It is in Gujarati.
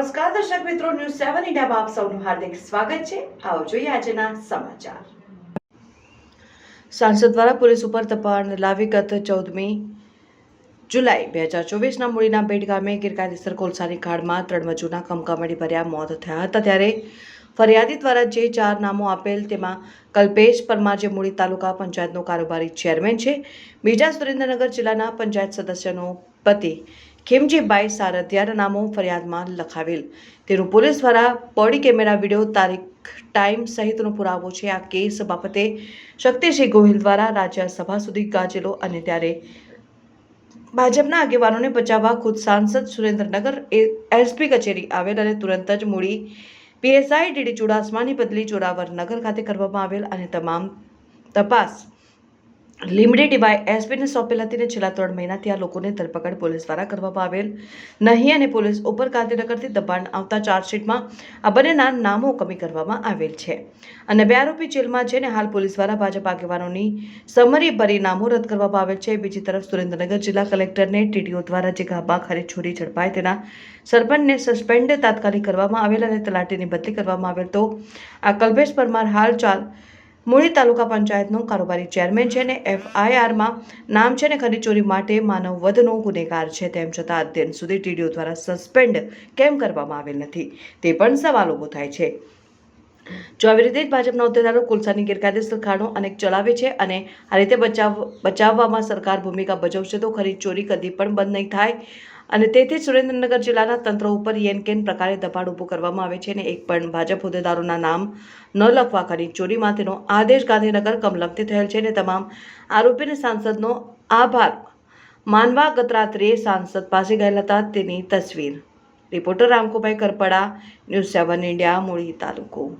દર્શક મિત્રો ન્યૂઝ સેવન ઇન્ડિયામાં આપ સૌનું હાર્દિક સ્વાગત છે. આવો જોઈએ આજના સમાચાર. સાંસદ દ્વારા પોલીસ ઉપર તપાસ લાવી ગત ચૌદમી જુલાઈ બે હજાર ચોવીસના મૂડીના પેટ ગામે ગેરકાયદેસર કોલસાની ખાડમાં ત્રણ મજૂરના કમકમાટી ભર્યા મોત થયા હતા. ત્યારે ફરિયાદી દ્વારા જે ચાર નામો આપેલ તેમાં કલ્પેશ પરમાર જે મૂડી તાલુકા પંચાયતનો કારોબારી ચેરમેન છે, બીજા સુરેન્દ્રનગર જિલ્લાના પંચાયત સદસ્યનો પતિ ખેમજીભાઈ સારથિયાના નામો ફરિયાદમાં લખાવેલ. તેનું પોલીસ દ્વારા બોડી કેમેરા વીડિયો તારીખ ટાઈમ સહિતનો પુરાવો છે. આ કેસ બાબતે શક્તિસિંહ ગોહિલ દ્વારા રાજ્યસભા સુધી ગાજેલો અને ત્યારે ભાજપના આગેવાનોને બચાવવા ખુદ સાંસદ સુરેન્દ્રનગર એસપી કચેરી આવેલ અને તુરંત જ મૂડી પીએસઆઈ ડીડી ચુડાસમાની બદલી જોરાવર નગર ખાતે કરવામાં આવેલ અને તમામ તપાસ લીમડી ડીવાય એસપીને સોંપેલ હતી ને છેલ્લા ત્રણ મહિનાથી આ લોકોને ધરપકડ પોલીસ દ્વારા કરવામાં આવેલ નહીં અને પોલીસ ઉપર ગાંધીનગરથી દબાણ આવતા ચાર્જશીટમાં આ બંનેના નામો કમી કરવામાં આવેલ છે. અને બે આરોપી જેલમાં છે ને હાલ પોલીસ દ્વારા ભાજપ આગેવાનોની સમરી ભરી નામો રદ કરવામાં આવેલ છે. બીજી તરફ સુરેન્દ્રનગર જિલ્લા કલેક્ટરને ટીડીઓ દ્વારા જે ગાબા ખરી છોરી ઝડપાય તેના સરપંચને સસ્પેન્ડ તાત્કાલિક કરવામાં આવેલ અને તલાટીની બદલી કરવામાં આવેલ તો આ કલ્પેશ પરમાર હાલ ચાલ મૂળી તાલુકા પંચાયતનો કારોબારી ચેરમેન છે ને એફઆઈઆરમાં નામ છે ને ચોરી માટે માનવ વધનો ગુનેગાર છે. તેમ છતાં અત્યંત સુધી ટીડીઓ દ્વારા સસ્પેન્ડ કેમ કરવામાં આવેલ નથી તે પણ સવાલ ઊભો થાય છે. જો આવી રીતે જ ભાજપના હોદ્દેદારો કોલસાની ગેરકાયદેસર ખાણો અનેક ચલાવે છે અને આ રીતે બચાવ, બચાવવામાં સરકાર ભૂમિકા ભજવશે તો ખરી ચોરી કદી પણ બંધ નહીં થાય. અને તેથી સુરેન્દ્રનગર જિલ્લાના તંત્ર ઉપર યેનકેન પ્રકારે દબાણ ઊભું કરવામાં આવે છે અને એક પણ ભાજપ હોદ્દેદારોના નામ ન લખવા કરી ચોરી માટેનો આદેશ ગાંધીનગર કમલમથી થયેલ છે અને તમામ આરોપીને સાંસદનો આભાર માનવા ગત રાત્રે સાંસદ પાસે ગયેલા હતા તેની તસવીર. Reporter Ramkubhai Karpada, news seven India, Muli તાલુકો.